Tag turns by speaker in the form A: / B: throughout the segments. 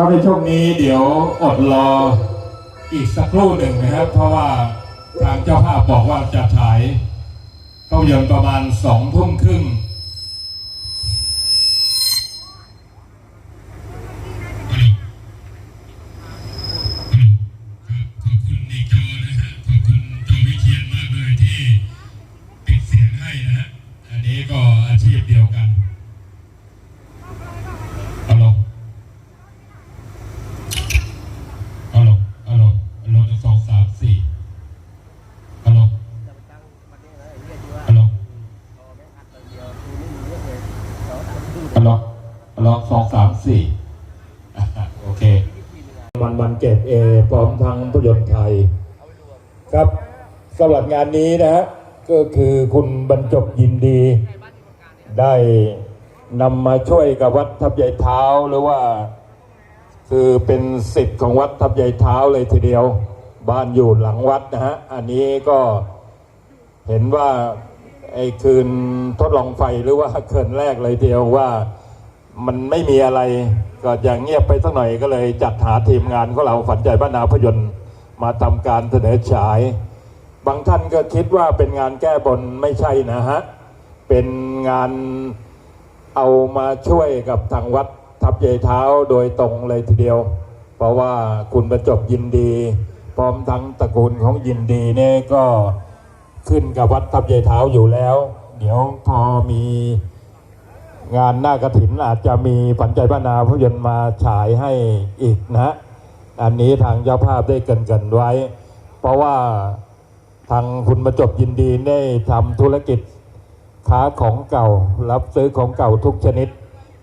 A: ก็ในช่วงนี้เดี๋ยวอดรออีกสักครู่หนึ่งนะครับ เพราะว่าทางเจ้าภาพบอกว่าจะฉายภาพยนตร์ประมาณสองทุ่มครึ่งขอบคุณนีโจนะฮะ ขอบคุณโจวิเชียนมากเลยที่ปิดเสียงให้นะฮะ อันนี้ก็อาชีพเดียวกันเอาลงเอาลงเอาลงเอาลงหนึ่งสองสามสี่เอาลงเอาลงเอาลงเอาลงสองสามสี่อะโอเค
B: มันเกตเอพร้อมทั้งภาพยนตร์ไทย ครับสำหรับงานนี้นะฮะก็คือคุณบรรจบยินดี ได้นำมาช่วยกับวัดทับใหญ่เท้าหรือว่า คือเป็นสิทธิ์ของวัดทับใหญ่เท้าเลยทีเดียว บ้านอยู่หลังวัดนะฮะอันนี้ก็เห็นว่าไอ้คืนทดลองไฟหรือว่าคืนแรกเลยทีเดียวว่า มันไม่มีอะไรก็อย่างเงียบไปสักหน่อยก็เลยจัดหาทีมงานของเราฝันใจบ้านนาพยนต์มาทำการเสนอฉาย บางท่านก็คิดว่าเป็นงานแก้บนไม่ใช่นะฮะ เป็นงานเอามาช่วยกับทางวัดทับเยเท้าโดยตรงเลยทีเดียว เพราะว่าคุณประจบยินดี พร้อมทั้งตระกูลของยินดีเนี่ยก็ขึ้นกับวัดทับเยเท้าอยู่แล้ว เดี๋ยวพอมี งานหน้ากระถินอาจจะมีปันใจบ้านาภาพยนตร์มาฉายให้อีกนะอันนี้ทางเจ้าภาพได้เกินกันไว้ เพราะว่าทางคุณประจบยินดีได้ทำธุรกิจค้าของเก่า รับซื้อของเก่าทุกชนิด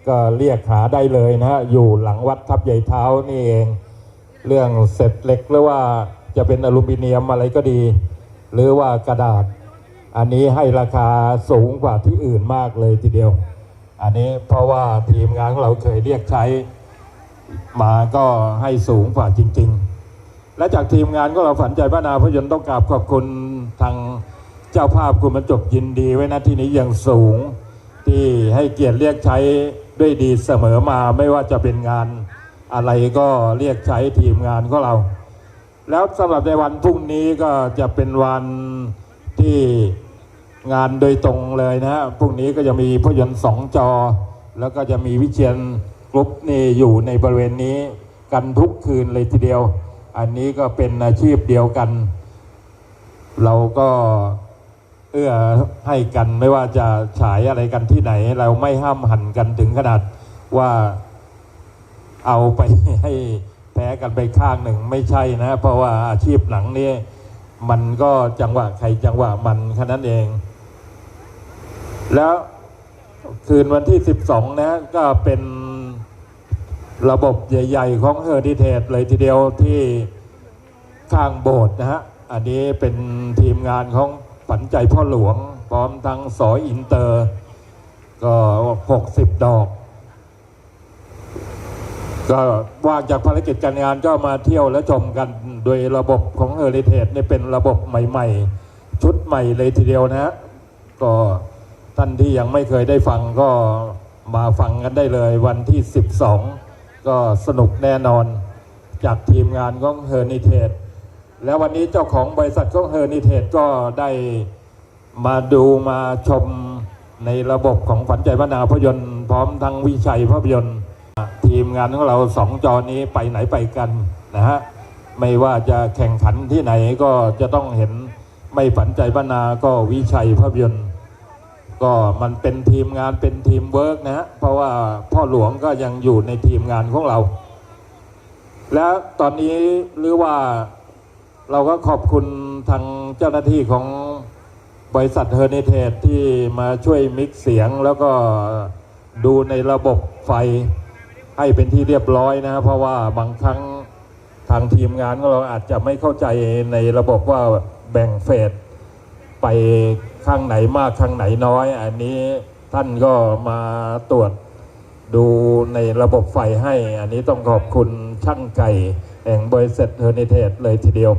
B: ก็เรียกหาได้เลยนะฮะอยู่หลังวัดทับใหญ่เท้านี่เอง เรื่องเศษเหล็กหรือว่าจะเป็นอลูมิเนียมอะไรก็ดี หรือว่ากระดาษ อันนี้ให้ราคาสูงกว่าที่อื่นมากเลยทีเดียว อันนี้เพราะว่าทีมงานของเราเคยเรียกใช้มาก็ให้สูงกว่าจริง ๆ และจากทีมงานก็เราฝันใจบ้านาพยนต์ต้องกราบขอบคุณทางเจ้าภาพคุณบรรจบยินดีไว้ณที่นี้อย่างสูงที่ให้เกียรติเรียกใช้ด้วยดีเสมอมาไม่ว่าจะเป็นงานอะไรก็เรียกใช้ทีมงานของเรา แล้วสำหรับในวันพรุ่งนี้ก็จะเป็นวันที่ งานโดยตรงเลยนะฮะพรุ่งนี้ก็จะมีภาพยนตร์สองจอ แล้วก็จะมีวิเชียนกรุ๊ปนี่อยู่ในบริเวณนี้กันทุกคืนเลยทีเดียว อันนี้ก็เป็นอาชีพเดียวกัน เราก็เอื้อให้กันไม่ว่าจะฉายอะไรกันที่ไหน เราไม่ห้ามหันกันถึงขนาดว่าเอาไปให้แพ้กันไปข้างหนึ่งไม่ใช่นะ เพราะว่าอาชีพหนังนี่มันก็จังหวะใครจังหวะมันแค่นั้นเอง แล้วคืนวันที่ 12 นะก็เป็นระบบใหญ่ ๆ ของเฮอร์ดิเทจเลยทีเดียวที่ข้างโบสถ์นะฮะ อันนี้เป็นทีมงานของฝันใจพ่อหลวง พร้อมทั้งสอยอินเตอร์ ก็ 60 ดอก ก็ว่างจากภารกิจการงานก็มาเที่ยวและชมกันโดยระบบของเฮอริเทจนี่เป็นระบบใหม่ ๆ ชุดใหม่เลยทีเดียวนะฮะก็ ท่านที่ยังไม่เคยได้ฟังก็มาฟังกันได้เลย วันที่ 12 ก็สนุกแน่นอน จากทีมงานของเฮอร์นิเทจแล้ววันนี้เจ้าของบริษัทของเฮอร์นิเทจก็ได้มาดูมาชมในระบบของฝันใจพนาภาพยนตร์พร้อมทั้งวิชัยภาพยนตร์ ทีมงานของเราสองจอนี้ไปไหนไปกันนะฮะไม่ว่าจะแข่งขันที่ไหนก็จะต้องเห็นไม่ฝันใจบ้านนาก็วิชัยภาพยนตร์ ก็มันเป็นทีมงานเป็นทีมเวิร์กนะฮะเพราะว่าพ่อหลวงก็ยังอยู่ในทีมงานของเรา แล้วตอนนี้หรือว่าเราก็ขอบคุณทางเจ้าหน้าที่ของบริษัทเฮอร์เนเทสที่มาช่วยมิกเสียงแล้วก็ดูในระบบไฟให้เป็นที่เรียบร้อยนะ เพราะว่าบางครั้งทางทีมงานของเราอาจจะไม่เข้าใจในระบบว่าแบ่งเฟส ไปข้างไหนมากข้างไหนน้อย อันนี้ท่านก็มาตรวจดูในระบบไฟให้ อันนี้ต้องขอบคุณช่างไก่แห่งบริษัทเฮอร์นิเทสเลยทีเดียว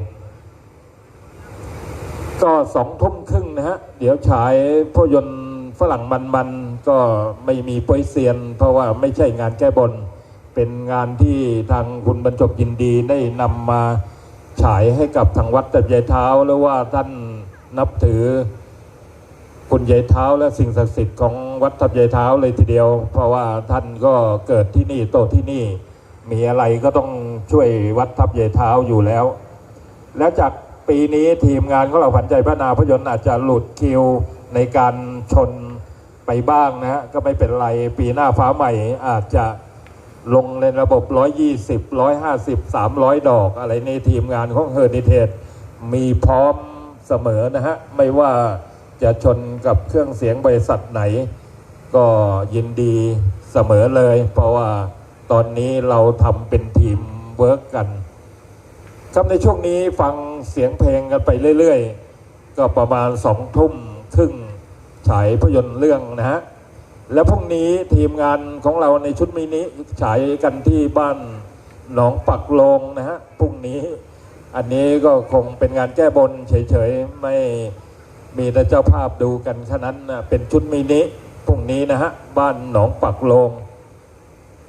B: ก็สองทุ่มครึ่งนะฮะ เดี๋ยวฉายภาพยนตร์ฝรั่งมันๆ ก็ไม่มีปรยเซียน เพราะว่าไม่ใช่งานแก้บน เป็นงานที่ทางคุณบรรจบยินดีได้นำมาฉายให้กับทางวัดตะยายเท้าหรือว่าท่าน นับถือคุณยายเท้าและสิ่งศักดิ์สิทธิ์ของวัดทับยายเท้าเลยทีเดียว เพราะว่าท่านก็เกิดที่นี่โตที่นี่ มีอะไรก็ต้องช่วยวัดทับยายเท้าอยู่แล้ว และจากปีนี้ทีมงานของเราผันใจพระนาพยนต์อาจจะหลุดคิวในการชนไปบ้างนะฮะก็ไม่เป็นไรปีหน้าฟ้าใหม่อาจจะลงในระบบ 120 150 300 ดอก อะไรในทีมงานของเฮอร์นิเทศมีพร้อม เสมอนะฮะ ไม่ว่าจะชนกับเครื่องเสียงบริษัทไหน ก็ยินดีเสมอเลย เพราะว่าตอนนี้เราทำเป็นทีมเวิร์กกันครับในช่วงนี้ฟังเสียงเพลงกันไปเรื่อยๆ ก็ประมาณสองทุ่มครึ่งฉายภาพยนตร์เรื่องนะฮะ แล้วพรุ่งนี้ทีมงานของเราในชุดมินิฉายกันที่บ้านหนองปักลงนะฮะพรุ่งนี้ อันนี้ก็คงเป็นงานแก้บนเฉยๆ ไม่มีแต่เจ้าภาพดูกันแค่นั้นนะเป็นชุดมินิพรุ่งนี้นะฮะ บ้านหนองปักโลง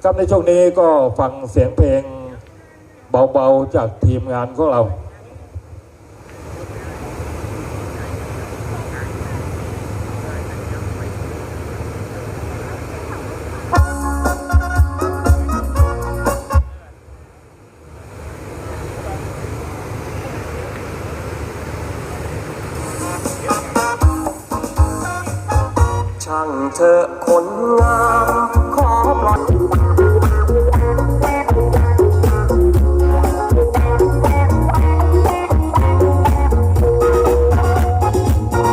B: ครับในช่วงนี้ก็ฟังเสียงเพลงเบาๆจากทีมงานของเรา
C: เธอคนงามขอปล่อย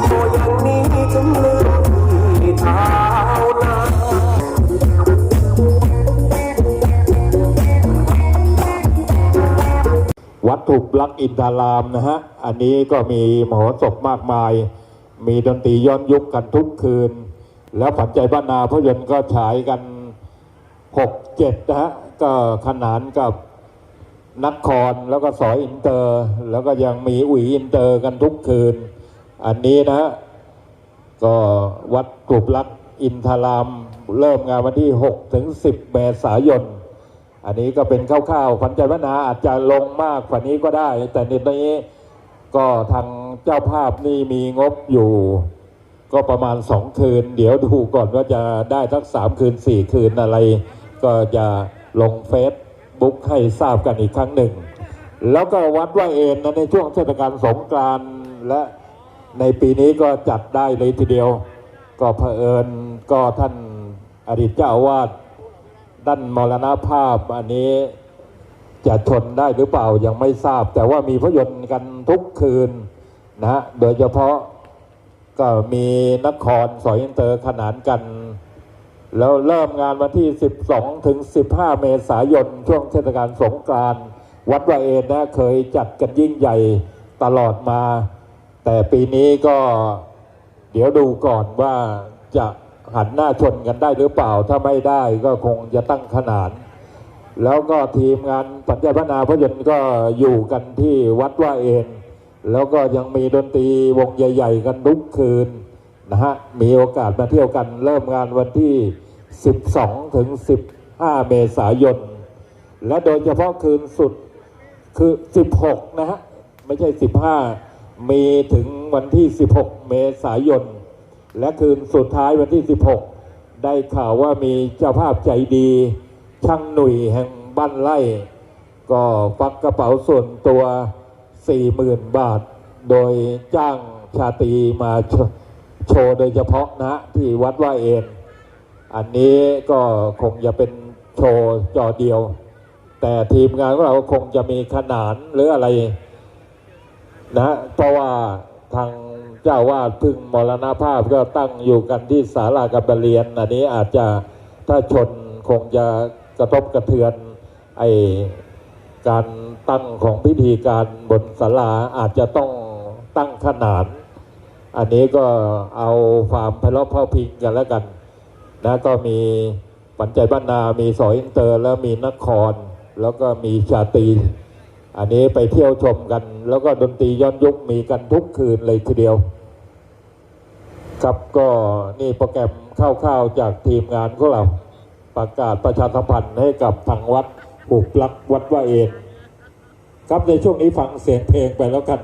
C: โอ้ยังมีถึงลืมที่เท้านา
B: วัตถุลักอินทารามนะฮะ อันนี้ก็มีมโหสพมากมาย มีดนตรีย้อนยุคกันทุกคืน แล้วผันใจบ้านนาภาพยนตร์ก็ฉายกัน6 7นะฮะก็ขนานกับนักครแล้วก็สอยอินเตอร์ แล้วก็ยังมีอุ๋ยอินเตอร์กันทุกคืน อันนี้นะฮะก็วัดกลุบลักอินทาราม เริ่มงานวันที่ 6 ถึง 10 เมษายน อันนี้ก็เป็นคร่าวๆขวัญใจพนาอาจจะลงมากกว่านี้ก็ได้ แต่ในนี้ก็ทางเจ้าภาพนี่มีงบอยู่ ก็ประมาณสองคืน เดี๋ยวดูก่อนว่าจะได้ทักสามคืนสี่คืนอะไร ก็จะลงเฟซบุ๊กให้ทราบกันอีกครั้งหนึ่ง แล้วก็วัดว่าเอนนะในช่วงเทศกาลสงกรานต์และในปีนี้ก็จัดได้เลยทีเดียว ก็เผอิญก็ท่านอดีตเจ้าอาวาสด้านมรณภาพอันนี้จะชนได้หรือเปล่ายังไม่ทราบ แต่ว่ามีพยนต์กันทุกคืนนะฮะโดยเฉพาะ ก็มีนครสอยอินเตอร์ขนานกัน แล้วเริ่มงานวันที่ 12 ถึง 15 เมษายน ช่วงเทศกาลสงกรานต์วัดวาเอนนะเคยจัดกันยิ่งใหญ่ตลอดมา แต่ปีนี้ก็เดี๋ยวดูก่อนว่าจะหันหน้าชนกันได้หรือเปล่า ถ้าไม่ได้ก็คงจะตั้งขนาน แล้วก็ทีมงานปัญญาพนาพยนต์ก็อยู่กันที่วัดว่าเอน แล้วก็ยังมีดนตรีวงใหญ่ ๆ กันทุกคืนนะฮะ มีโอกาสมาเที่ยวกันเริ่มงานวันที่ 12 ถึง 15 เมษายน และโดยเฉพาะคืนสุดคือ 16 นะฮะ ไม่ใช่ 15 มีถึงวันที่ 16 เมษายน และคืนสุดท้ายวันที่ 16 ได้ข่าวว่ามีเจ้าภาพใจดี ช่างหนุ่ยแห่งบ้านไร่ ก็ฟักกระเป๋าส่วนตัว 40,000 บาท โดยจ้างชาตรีมาโชโชว์โดยเฉพาะนะที่วัดว่าเอ็นอันนี้ก็คงจะเป็นโชว์จอเดียว แต่ทีมงานของเราคงจะมีขนานหรืออะไรนะเพราะว่าทางเจ้าวาดพึ่งมรณภาพก็ตั้งอยู่กันที่ศาลาการะเรียน อันนี้อาจจะถ้าชนคงจะกระทบกระเทือนไอ การตั้งของพิธีการบนศาลาอาจจะต้องตั้งขนาน อันนี้ก็เอาความพเราะเพราะพริงกันแล้วกันนะก็มีปัญจบ้านนามีสอยอินเตอร์ แล้วมีนคร แล้วก็มีชาตีอันนี้ไปเที่ยวชมกัน แล้วก็ดนตรีย้อนยุคมีกันทุกคืนเลยทีเดียว ครับก็นี่โปรแกรมคร่าวๆจากทีมงานของเราประกาศประชาสัมพันธ์ให้กับทางวัด ปลูกปลักวัดว่าเอนครับในช่วงนี้ฟังเสียงเพลงไปแล้วกัน